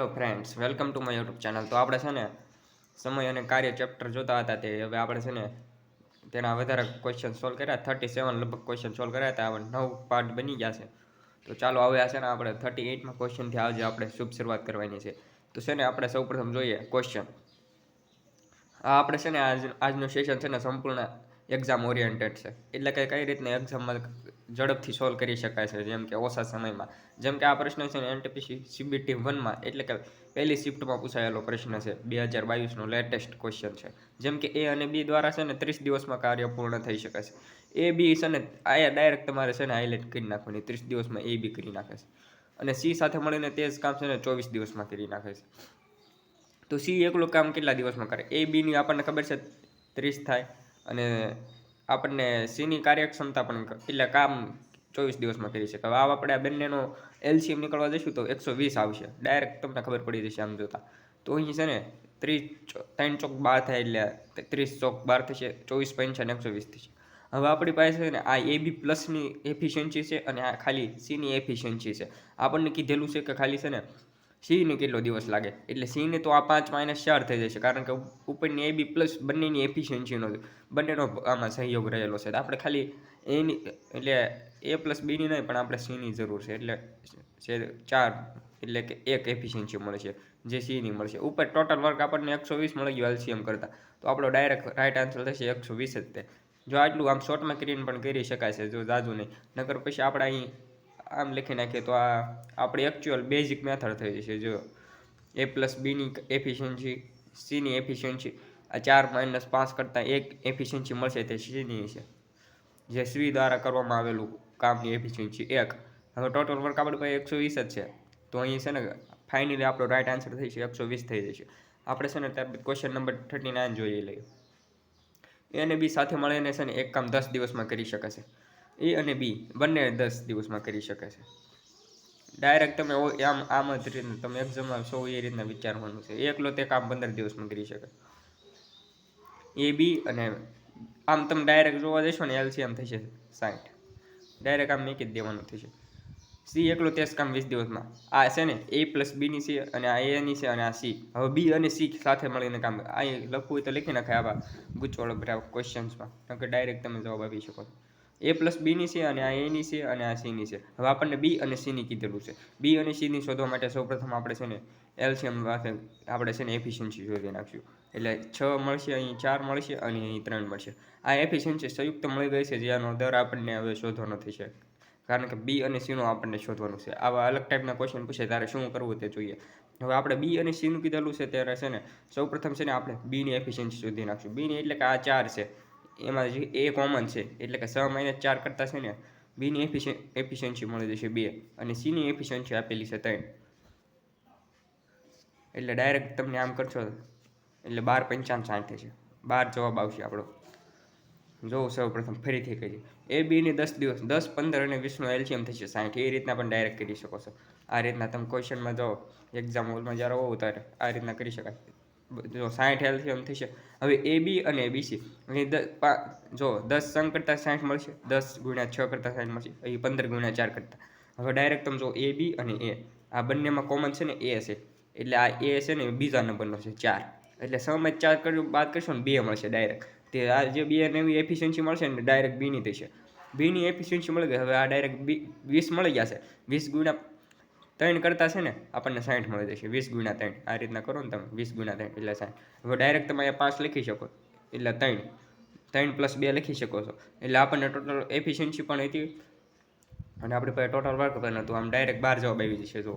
Hello friends welcome to my YouTube channel તો આપણે છે ને સમય અને કાર્ય ચેપ્ટર જોતા હતા તે. હવે આપણે છે ને તેના વધારે ક્વેશ્ચન સોલ્વ કર્યા. થર્ટી સેવન લગભગ ક્વેશ્ચન સોલ્વ કર્યા હતા. હવે નવ પાર્ટ બની ગયા છે. તો ચાલો હવે આ છે ને આપણે થર્ટી એઇટમાં ક્વેશ્ચનથી આજે આપણે શુભ શરૂઆત કરવાની છે. તો છે ને આપણે સૌપ્રથમ જોઈએ ક્વેશ્ચન આ આપણે છે ને આજ, આજનું સેશન છે ને સંપૂર્ણ એક્ઝામ ઓરિએન્ટેડ છે. એટલે કે કઈ રીતના એક્ઝામમાં ઝડપથી સોલ્વ કરી શકાય છે, જેમ કે ઓછા સમયમાં. જેમ કે આ પ્રશ્ન છે એનટીપીસી સીબીટી વનમાં એટલે કે પહેલી શિફ્ટમાં પૂછાયેલો પ્રશ્ન છે, બે હજાર બાવીસનો લેટેસ્ટ ક્વેશ્ચન છે. જેમ કે એ અને બી દ્વારા છે ને, ત્રીસ દિવસમાં કાર્ય પૂર્ણ થઈ શકે છે. એ બી છે ને આયા ડાયરેક્ટ તમારે છે ને હાઇલાઇટ કરી નાખવાની, ત્રીસ દિવસમાં એ બી કરી નાખે છે. અને સી સાથે મળીને તે જ કામ છે ને, ચોવીસ દિવસમાં કરી નાખે છે. તો સી એકલું કામ કેટલા દિવસમાં કરે? એ બીની આપણને ખબર છે, ત્રીસ થાય અને આપણને સીની કાર્યક્ષમતા પણ એટલે કામ ચોવીસ દિવસમાં કરી શકે હવે આ આપણે આ બંનેનો એલસીએમ નીકળવા જઈશું તો એકસો વીસ આવશે. ડાયરેક્ટ તમને ખબર પડી જશે આમ જોતા. તો અહીં છે ને ત્રીસ ત્રણ ચોક બાર થાય એટલે ત્રીસ ચોક બાર થશે, ચોવીસ પંચાને એકસો વીસ થશે. હવે આપણી પાસે છે ને આ એ બી પ્લસની એફિશિયન્સી છે અને આ ખાલી સીની એફિશિયન્સી છે. આપણને કીધેલું છે કે ખાલી છે ને સીને કેટલો દિવસ લાગે? એટલે સીને તો આ પાંચ માઇનસ ચાર થઈ જશે, કારણ કે ઉપરની એ બી પ્લસ બંનેની એફિશિયન્સીનો બંનેનો આમાં સહયોગ રહેલો છે. આપણે ખાલી એની, એટલે એ પ્લસ બીની નહીં, પણ આપણે સીની જરૂર છે. એટલે છે ચાર, એટલે કે એક એફિશિયન્સી મળશે જે સીની મળશે. ઉપર ટોટલ વર્ક આપણને એકસો વીસ મળી ગયું એલસીએમ કરતાં. તો આપણો ડાયરેક્ટ રાઇટ આન્સર થશે એકસો વીસ જ તે. જો આટલું આમ શોર્ટમાં કરીને પણ કરી શકાય છે, જો જાજુ નહીં. નકર પછી આપણે અહીં આમ લખી નાખીએ તો આ આપણી એકચ્યુઅલ બેઝિક મેથડ થઈ જશે. જો એ પ્લસ બીની એફિશિયન્સી સીની એફિશિયન્સી આ ચાર માઇનસ પાંચ કરતાં એક એફિશિયન્સી મળશે તે સીની છે જે સી દ્વારા કરવામાં આવેલું કામની એફિશિયન્સી એક. હવે ટોટલ વર્ક આપણી પાસે એકસો વીસ જ છે. તો અહીં છે ને ફાઇનલી આપણો રાઇટ આન્સર થઈ છે એકસો વીસ થઈ જશે. આપણે છે ને ત્યારબાદ ક્વેશ્ચન નંબર થર્ટી નાઇન જોઈએ લઈએ. એને બી સાથે મળીને છે ને એક કામ દસ દિવસમાં કરી શકે છે એ અને બી બંને દસ દિવસમાં કરી શકે છે. ડાયરેક્ટ તમે આમ આમ જ રીતના તમે એક્ઝામમાં સો એ રીતના વિચારવાનું છે. એકલો તે કામ પંદર દિવસમાં કરી શકે. એ, બી અને આમ તમે ડાયરેક્ટ જોવા જશો ને એલસીએમ થશે સાઠ ડાયરેક્ટ આમ મેકી જ દેવાનું થશે. સી એકલો તેસ કામ વીસ દિવસમાં. આ છે ને એ પ્લસ બીની છે અને આ એની છે અને આ સી હવે બી અને સી સાથે મળીને કામ અહીં લખવું હોય તો લખી નાખાય આવા ગુચવાળો બધા ક્વેશ્ચન્સમાં કે ડાયરેક્ટ તમે જવાબ આપી શકો છો. એ પ્લસ બીની છે અને આ એની છે અને આ સીની છે. હવે આપણને બી અને સીની કીધેલું છે. બી અને સીની શોધવા માટે સૌપ્રથમ આપણે છે ને એલ્શિયમ પાસે આપણે છે ને એફિશિયન્સી શોધી નાખશું. એટલે છ મળશે, અહીં ચાર મળશે અને અહીં ત્રણ મળશે. આ એફિશિયન્સી સંયુક્ત મળી ગઈ છે, જેનો દર આપણને હવે શોધવાનો થશે કારણ કે બી અને સીનું આપણને શોધવાનું છે. આવા અલગ ટાઈપના ક્વેશ્ચન પૂછે ત્યારે શું કરવું તે જોઈએ. હવે આપણે બી અને સીનું કીધેલું છે, ત્યારે છે ને સૌપ્રથમ છે ને આપણે બીની એફિશિયન્સી શોધી નાખશું. બીની એટલે કે આ ચાર છે. એમાં જે એ કોમન છે. એટલે કે છ માઇનસ ચાર કરતાં છે ને બીની એફિશિય એફિશિયન્સી મળી જશે બે અને સીની એફિશિયન્સી આપેલી છે ત્રણ. એટલે ડાયરેક્ટ તમને આમ કરશો એટલે બાર પંચાવન સાઠ છે બાર જવાબ આવશે આપણો. જો સૌ પ્રથમ ફરીથી કહીએ એ બીની દસ દિવસ, દસ, પંદર અને વીસનું એલ્શિયમ થશે સાઠ. એ રીતના પણ ડાયરેક્ટ કરી શકો છો. આ રીતના તમે ક્વેશ્ચનમાં જાઓ એક્ઝામ હોલમાં જ્યારે હોવ ત્યારે આ રીતના કરી શકાય. જો સાઠ એલસીએમ થશે. હવે એ બી અને બી સી અહીં જો દસ સંગ કરતાં સાઠ મળશે, દસ ગુણ્યા છ કરતાં સાઠ મળશે, અહીં પંદર ગુણ્યા ચાર કરતાં. હવે ડાયરેક્ટ તમે જો એ બી અને એ આ બંનેમાં કોમન છે ને એ છે. એટલે આ એ છે ને બીજા નંબરનો છે, ચાર. એટલે સમય ચાર કર્યું, બાદ કરશો ને બે મળશે ડાયરેક્ટ તે આ જે બે નવી એફિશિયન્સી મળશે ને ડાયરેક્ટ બીની થશે. બીની એફિશિયન્સી મળી ગઈ. હવે આ ડાયરેક્ટ બી વીસ મળી જશે વીસ ગુણ્યા ત્રણ કરતાં છે ને, આપણને સાઠ મળી જશે. વીસ ગુણ્યા ત્રણ. આ રીતના કરો ને તમે. વીસ ગુણ્યા ત્રણ એટલે સાઠ. હવે ડાયરેક્ટ તમે અહીંયા પાંચ લખી શકો. એટલે ત્રણ. ત્રણ પ્લસ બે લખી શકો છો. એટલે આપણને ટોટલ એફિશિયન્સી પણ હતી. અને આપણી પાસે ટોટલ વર્ક પણ હતું. આમ ડાયરેક્ટ બાર જવાબ આવી જશે જો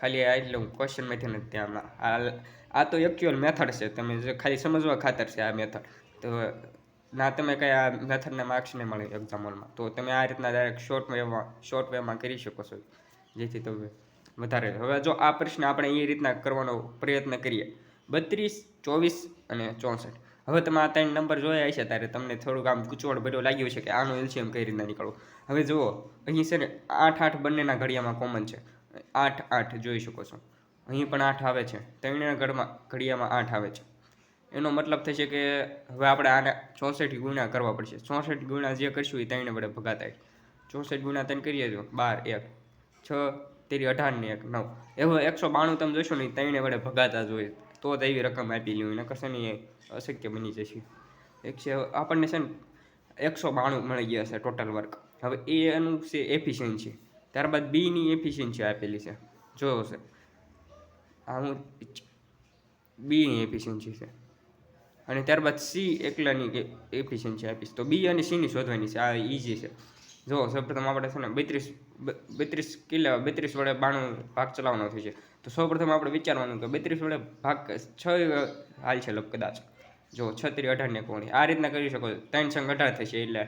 ખાલી આ એટલે હું ક્વેશ્ચનમાંથી નથી ત્યાં આ તો એક્ચ્યુઅલ મેથડ છે. તમે ખાલી સમજવા ખાતર છે આ મેથડ તો ના, તમે કંઈ આ મેથડના માર્ક્સ નહીં મળે એક્ઝામ હોલમાં તો તમે આ રીતના ડાયરેક્ટ શોર્ટ વેમાં શોર્ટ વેમાં કરી શકો છો. જેથી તમે વધારે. હવે જો આ પ્રશ્ન આપણે એ રીતના કરવાનો પ્રયત્ન કરીએ. બત્રીસ, ચોવીસ અને ચોસઠ. હવે તમે આ ત્રણ નંબર જોયા હશે ત્યારે તમને થોડુંક આમ ગૂંચવણ ભર્યો લાગ્યું છે કે આનું એલ્શિયમ કઈ રીતના નીકળવું હવે જુઓ, અહીં છે ને આઠ આઠ બંનેના ઘડિયામાં કોમન છે. આઠ આઠ જોઈ શકો છો. અહીં પણ આઠ આવે છે. ત્રણેના ઘડમાં ઘડિયામાં આઠ આવે છે. એનો મતલબ થશે કે હવે આપણે આને ચોસઠ ગુણ્યા કરવા પડશે. ચોસઠ ગુણ્યા જે કરશું એ ત્રણે વડે ભગાતા ચોસઠ ગુણ્યા ત્રણ કરીએ તો બાર, એક, છ તેરી અઢાર ને એક નવ. એવો એકસો બાણું તમે જોશો ને ત્રણે વડે ભગાતા જોઈએ તો જ એવી રકમ આપી લ્યું, નકર છે ને અશક્ય બની જશે. એકસો આપણને છે ને એકસો બાણું મળી ગયા છે ટોટલ વર્ક હવે એનું છે એફિશિયન્સી ત્યારબાદ બીની એફિશિયન્સી આપેલી છે. જોયો છે. આ હું બીની એફિશિયન્સી છે અને ત્યારબાદ સી એકલાની એફિશિયન્સી આપીશ. તો બી અને સીની શોધવાની છે, આ ઇઝી છે. જો સૌપ્રથમ આપણે છે ને બત્રીસ બત્રીસ કિલો બત્રીસ વડે બાણું ભાગ ચલાવવાનો થયો છે. તો સૌપ્રથમ આપણે વિચારવાનું કે બત્રીસ વડે ભાગ છ હાલ છે લગ કદાચ. જો છત્રી અઢાર ને કોણી. આ રીતના કરી શકો ત્રણ સંઘ અઢાર થશે એટલે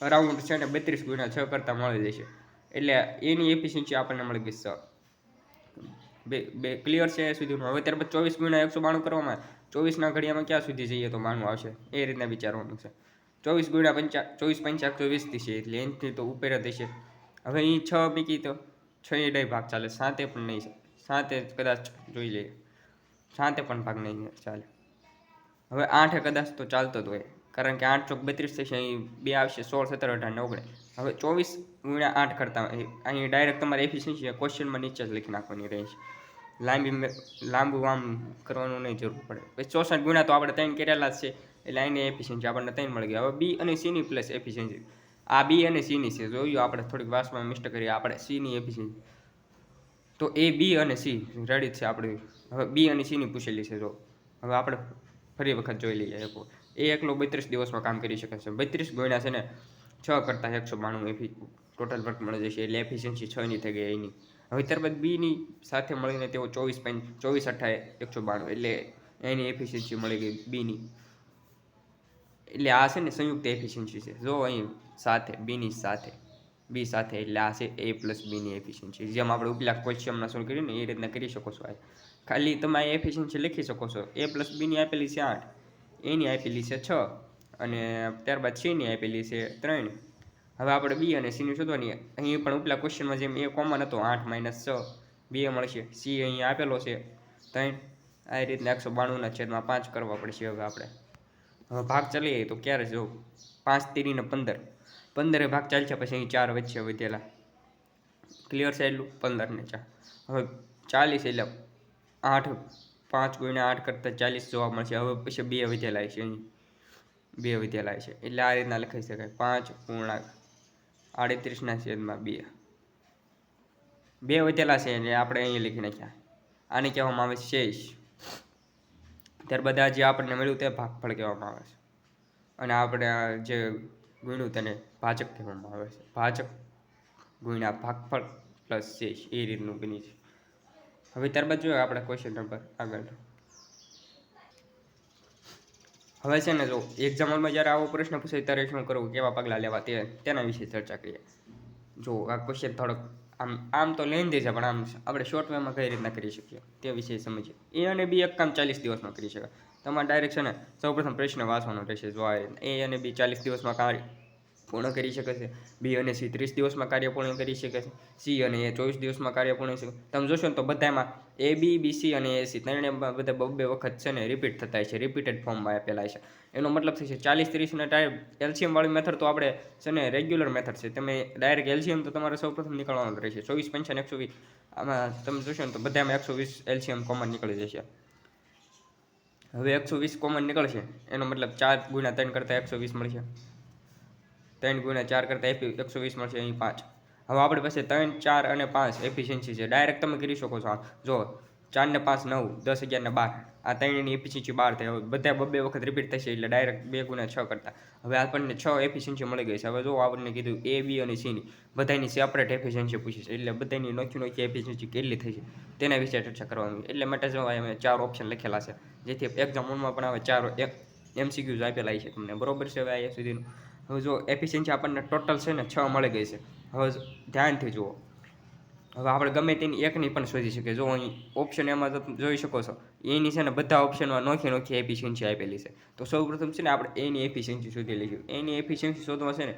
અરાઉન્ડ છે ને બત્રીસ ગુણ્યા છ કરતાં મળી જશે. એટલે એની એફિશિયન્સી આપણને મળી ગઈ છ બે બે ક્લિયર છે એ સુધીનું. હવે ત્યારબાદ ચોવીસ ગુણ્યા એકસો બાણું કરવામાં ચોવીસના ઘડિયામાં ક્યાં સુધી જઈએ તો બાણું આવશે. એ રીતના વિચારવાનું છે. ચોવીસ ગુણ્યા પંચા, ચોવીસ પંચા એકસો વીસથી છે. એટલે એનથી તો ઉપર હશે. હવે અહીં છ મૂકી તો છ એ ડાય ભાગ ચાલે, સાતે પણ નહીં સાતે કદાચ જોઈ લઈએ. સાતે પણ ભાગ નહીં ચાલે. હવે આઠે કદાચ તો ચાલતો જ હોય. કારણ કે આઠ ચોક બત્રીસ થશે, અહીં બે આવશે, સોળ, સત્તર, અઢાર ને ઓગણે હવે ચોવીસ ગુણ્યા આઠ કરતા અહીં- અહીં ડાયરેક્ટ તમારે એફિશિયન્સી ક્વેશ્ચનમાં નીચે જ લખી નાખવાની રહેશે લાંબી લાંબુ આમ કરવાનું નહીં જરૂર પડે. પછી ચોસઠ ગુણ્યા તો આપણે ત્રણ કરેલા જ છે. એટલે અહીંની એફિશિયન્સી આપણને ત્રણ મળી ગઈ. હવે બી અને સીની પ્લસ એફિશિયન્સી આ બી અને સીની છે. જોયું આપણે થોડીક વાસમાં મિસ્ટ કરીએ આપણે સીની એફિશિયન્સી તો એ બી અને સી રેડી છે આપણે. હવે બી અને સીની પૂછેલી છે જો. હવે આપણે ફરી વખત જોઈ લઈએ એક એ એકલો બત્રીસ દિવસમાં કામ કરી શકે છે. બત્રીસ ગુણ્યા છે ને છ કરતાં એકસો બાણું એફી ટોટલ વર્ક મળી જશે. એટલે એફિશિયન્સી છની થઈ ગઈ એની. હવે ત્યારબાદ બીની સાથે મળીને તેઓ ચોવીસ પોઈન્ટ, ચોવીસ અઠાએ એકસો બાણું. એટલે એની એફિશિયન્સી મળી ગઈ બીની એટલે આ છે ને સંયુક્ત એફિશિયન્સી છે. જો અહીં સાથે બીની સાથે. બી સાથે એટલે આ છે એ પ્લસ બીની એફિશિયન્સી જેમ આપણે ઉપલા ક્વેશ્ચનમાં સોલ્વ કર્યું ને, એ રીતના કરી શકો છો આ. ખાલી તમે આ એફિશિયન્સી લખી શકો છો. એ પ્લસ બીની આપેલી છે આઠ એની આપેલી છે છ અને ત્યારબાદ સીની આપેલી છે ત્રણ. હવે આપણે બી અને સીની શોધવાની. અહીં પણ ઉપલા ક્વેશ્ચનમાં જેમ એ કોમન હતો, આઠ માઇનસ છ બે મળશે. સી અહીં આપેલો છે ત્રણ. આ રીતના એકસો બાણુંના છેદમાં પાંચ કરવા પડશે હવે આપણે. હવે ભાગ ચાલીએ તો ક્યારે જો પાંચ તેરીને પંદર. પંદરે ભાગ ચાલશે પછી અહીં ચાર વચ્ચે વધેલા. ક્લિયર છે એટલું? પંદર ને ચાર. હવે ચાલીસ એટલે આઠ, પાંચ ગુણ્યા આઠ કરતાં ચાલીસ જોવા મળશે. હવે પછી બે વધેલા છે અહીં. બે વધેલા છે એટલે આ રીતના લખી શકાય. પાંચ પૂર્ણાંક આડત્રીસના છેદમાં બે. બે વધેલા છે એટલે આપણે અહીં લખી નાખ્યા. આને કહેવામાં આવે છે શેષ. ત્યારબાદ આ જે આપણને મળ્યું તે ભાગફળ કહેવામાં આવે છે. અને આપણે જે ગુણ્યું તેને ભાજક કહેવામાં આવે છે. ભાજક ગુણ્યા ભાગફળ પ્લસ શેષ એ રીતનું બની છે. હવે ત્યારબાદ જોઈએ આપણે ક્વેશ્ચન નંબર આગળ હવે છે ને જો એક્ઝામ્પલમાં જ્યારે આવો પ્રશ્ન પૂછે ત્યારે શું કરવું, કેવા પગલાં લેવા તે તેના વિશે ચર્ચા કરીએ. જો આ ક્વેશ્ચન થોડોક આમ આમ તો લેન્ધી છે, પણ આમ આપણે શોર્ટ વેમાં કઈ રીતના કરી શકીએ તે વિશે સમજીએ. એ અને બી એક કામ ચાલીસ દિવસમાં કરી શકાય. તમારે ડાયરેક્ટ છે ને સૌપ્રથમ પ્રશ્ન વાંચવાનો રહેશે. જો એ અને બી ચાલીસ દિવસમાં કાર્ય પૂર્ણ કરી શકે છે. બી અને સી ત્રીસ દિવસમાં કાર્ય પૂર્ણ કરી શકે છે. સી અને એ ચોવીસ દિવસમાં કાર્ય પૂર્ણ શકે તમે જોશો ને તો બધામાં એ બી બી સી અને એ સી ત્રણે બધા બબ્બે વખત છે ને રિપીટ થતા છે. રિપીટેડ ફોર્મમાં આપેલા છે. એનો મતલબ થશે ચાલીસ ત્રીસના ટાઈમ એલસીએમ વાળી મેથડ તો આપણે છે ને રેગ્યુલર મેથડ છે. તમે ડાયરેક્ટ એલ્શિયમ તો તમારે સૌપ્રથમ નીકળવાનું રહેશે. ચોવીસ પંચાવન, એકસો વીસ આમાં તમે જોશો ને તો બધામાં એકસો વીસ એલસીએમ કોમન નીકળી જશે. હવે એકસો વીસ કોમન નીકળશે. એનો મતલબ ચાર ગુણ્યા ત્રણ કરતાં એકસો વીસ મળશે. ત્રણ ગુણ્યા ચાર કરતાં એકસો વીસ મળશે અહીં પાંચ. હવે આપણી પાસે ત્રણ, ચાર અને પાંચ એફિશિયન્સી છે. ડાયરેક્ટ તમે કરી શકો છો જો ચાર ને પાંચ નવ, દસ અગિયાર ને બાર. આ ત્રણની એફિશિયન્સી બાર થાય હવે બધા બબે વખત રિપીટ થશે એટલે ડાયરેક્ટ બે ગુણ્યા છ કરતાં. હવે આપણને છ એફિશિયન્સી મળી ગઈ છે. હવે જો આપણને કીધું એ બી અને સીની બધાની સેપરેટ એફિશિયન્સી પૂછી છે. એટલે બધાની નોખી નોખી એફિશિયન્સી કેટલી થઈ છે? તેના વિશે ચર્ચા કરવાની. એટલે માટે જો અમે ચાર ઓપ્શન લખેલા છે. જેથી એક્ઝામ્પલમાં પણ આવે ચાર એમસીક્યુઝ આપેલા છે તમને. બરોબર છે હવે અહીંયા સુધીનું. હવે જો એફિશિયન્સી આપણને ટોટલ છે ને છ મળી ગઈ છે. હવે ધ્યાનથી જુઓ. હવે આપણે ગમે તેની એકની પણ શોધી શકીએ. જો અહીં ઓપ્શન એમાં તમે જોઈ શકો છો એની છે ને બધા ઓપ્શનમાં નોખી નોખી એફિશિયન્સી આપેલી છે. તો સૌપ્રથમ છે ને આપણે એની એફિશિયન્સી શોધી લઈશું એની એફિશિયન્સી શોધવા છે ને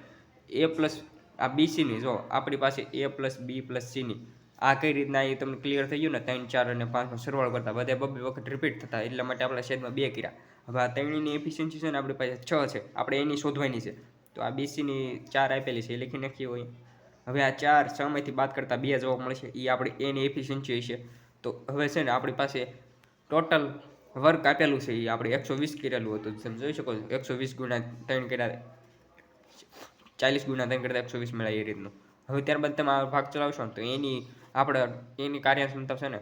એ પ્લસ આ બીસીની જો આપણી પાસે એ પ્લસ બી પ્લસ સીની આ કઈ રીતના એ તમને ક્લિયર થઈ ગયું ને? ત્રણ, ચાર અને પાંચનો સરવાળો કરતા બધા બબે વખત રિપીટ થતા, એટલા માટે આપણા શેડમાં બે કર્યા. હવે આ ત્રણની એફિશિયન્સી છે ને આપણી પાસે છ છે. આપણે એની શોધવાની છે. તો આ બીસીની ચાર આપેલી છે, એ લખી નાખી હોય. હવે આ ચાર છમાંથી બાદ કરતાં બે જવાબ મળશે. એ આપણી એની એફિશિયન્સી છે. તો હવે છે ને આપણી પાસે ટોટલ વર્ક આપેલું છે. એ આપણે એકસો વીસ કરેલું હતું. તમે જોઈ શકો છો, એકસો વીસ ગુણા ત્રણ કર્યા ચાલીસ ગુણા ત્રણ કરતાં એકસો વીસ મળે એ રીતનું. હવે ત્યારબાદ તમે આ ભાગ ચલાવશો તો એની આપણે એની કાર્યક્ષમતા છે ને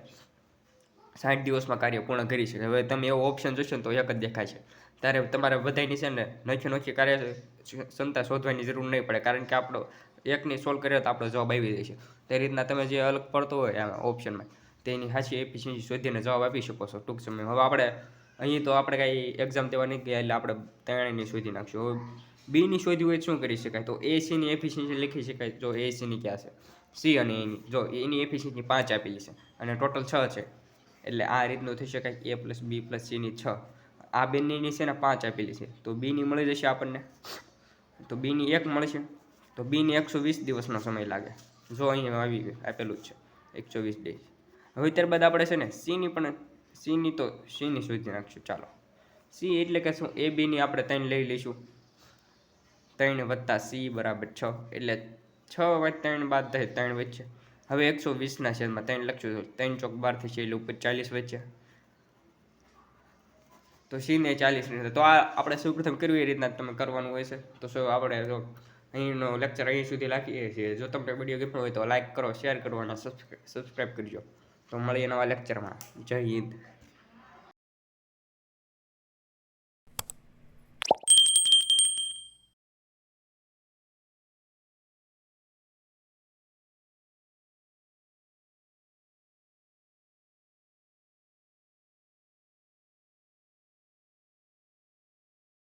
સાઠ દિવસમાં કાર્ય પૂર્ણ કરી શકે. હવે તમે એવો ઓપ્શન જોશો ને તો એક જ દેખાય છે. ત્યારે તમારે બધાની છે ને નોખી નોખી કાર્ય ક્ષમતા શોધવાની જરૂર નહીં પડે. કારણ કે આપણો એકની સોલ્વ કરીએ તો આપણો જવાબ આવી જાય છે. તે રીતના તમે જે અલગ પડતો હોય આ ઓપ્શનમાં તેની સાચી એફિશિયન્સી શોધીને જવાબ આપી શકો છો ટૂંક સમયમાં. હવે આપણે અહીં તો આપણે કાંઈ એક્ઝામ દેવા નહીં ગયા એટલે આપણે ત્રણેયની શોધી નાખશું. હવે બીની શોધી હોય શું કરી શકાય? તો એસીની સીની એફિશિયન્સી લખી શકાય જો એસીની ક્યાં છે સી અને એની જો એની એફિશિયન્સી પાંચ આપેલી છે અને ટોટલ છ છે. એટલે આ રીતનું થઈ શકાય એ પ્લસ બી પ્લસ સીની છ. આ બંનેની છે ને પાંચ આપેલી છે. તો બીની મળી જશે આપણને. તો બીની એક મળશે. તો બીની એકસો વીસ દિવસનો સમય લાગે. જો અહીંયા આવી ગયું, આપેલું જ છે. એકસો વીસ ડેઝ હવે ત્યારબાદ આપણે છે ને સીની પણ સીની તો સીની શોધી નાખશું ચાલો. સી એટલે કે શું? એ બીની આપણે ત્રણ લઈ લઈશું. ત્રણ વત્તા સી બરાબર છ. એટલે છ વત્તા ત્રણ બાદ થાય ત્રણ વચ્ચે. હવે એકસો વીસના છેદમાં ત્રણ લખશું ત્રણ ચોક બાર થશે એટલે ઉપર ચાલીસ વચ્ચે. તો સીને ચાલીસ રીતે તો આ આપણે સૌપ્રથમ કરવી એ રીતના તમે કરવાનું હોય છે. તો શું આપણે અહીંનો લેક્ચર અહીં સુધી રાખીએ છીએ. જો તમને વીડિયો ગમ્યો હોય તો લાઇક કરો શેર કરો અને સબસ્ક્રાઈબ કરજો. તો મળીએ નવા લેક્ચરમાં જય હિન્દ.